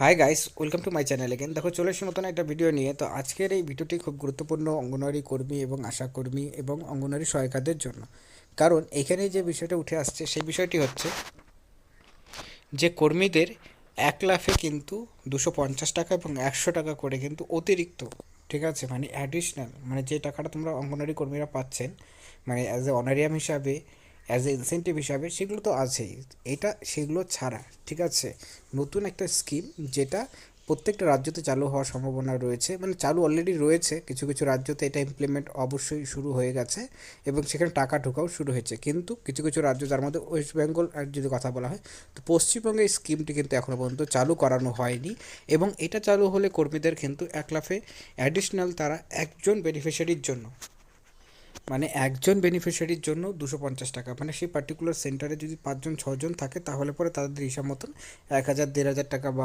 Hi guys welcome to my channel again দেখো, চলে এসে নতুন একটা ভিডিও নিয়ে। তো আজকের এই ভিডিওটি খুব গুরুত্বপূর্ণ অঙ্গনওয়াড়ি কর্মী এবং আশাকর্মী এবং অঙ্গনওয়াড়ি সহায়িকাদের জন্য। কারণ এখানে যে বিষয়টা উঠে আসছে, সেই বিষয়টি হচ্ছে যে কর্মীদের এক লাফে কিন্তু দুশো পঞ্চাশ টাকা এবং একশো টাকা করে কিন্তু অতিরিক্ত, ঠিক আছে? মানে অ্যাডিশনাল মানে যে টাকাটা তোমরা অঙ্গনওয়াড়ি কর্মীরা পাচ্ছেন মানে অ্যাজ এ অনারিয়াম হিসাবে অ্যাজ এ ইনসেন্টিভ হিসাবে সেগুলো তো আছেই। এটা সেগুলো ছাড়া, ঠিক আছে? নতুন একটা স্কিম যেটা প্রত্যেকটা রাজ্যতে চালু হওয়ার সম্ভাবনা রয়েছে মানে চালু অলরেডি রয়েছে, কিছু কিছু রাজ্যতে এটা ইমপ্লিমেন্ট অবশ্যই শুরু হয়ে গেছে এবং সেখানে টাকা ঢোকাও শুরু হয়েছে। কিন্তু কিছু কিছু রাজ্য যার মধ্যে ওয়েস্ট বেঙ্গল যদি কথা বলা হয়, তো পশ্চিমবঙ্গে স্কিমটি কিন্তু এখনও পর্যন্ত চালু করানো হয়নি এবং এটা চালু হলে কর্মীদের কিন্তু এক লাফে অ্যাডিশনাল তারা একজন বেনিফিশিয়ারির জন্য মানে একজন বেনিফিশিয়ারির জন্য দুশো পঞ্চাশ টাকা। মানে সেই পার্টিকুলার সেন্টারে যদি পাঁচজন ছজন থাকে, তাহলে পরে তাদের হিসাব মতন এক হাজার, দেড় হাজার টাকা বা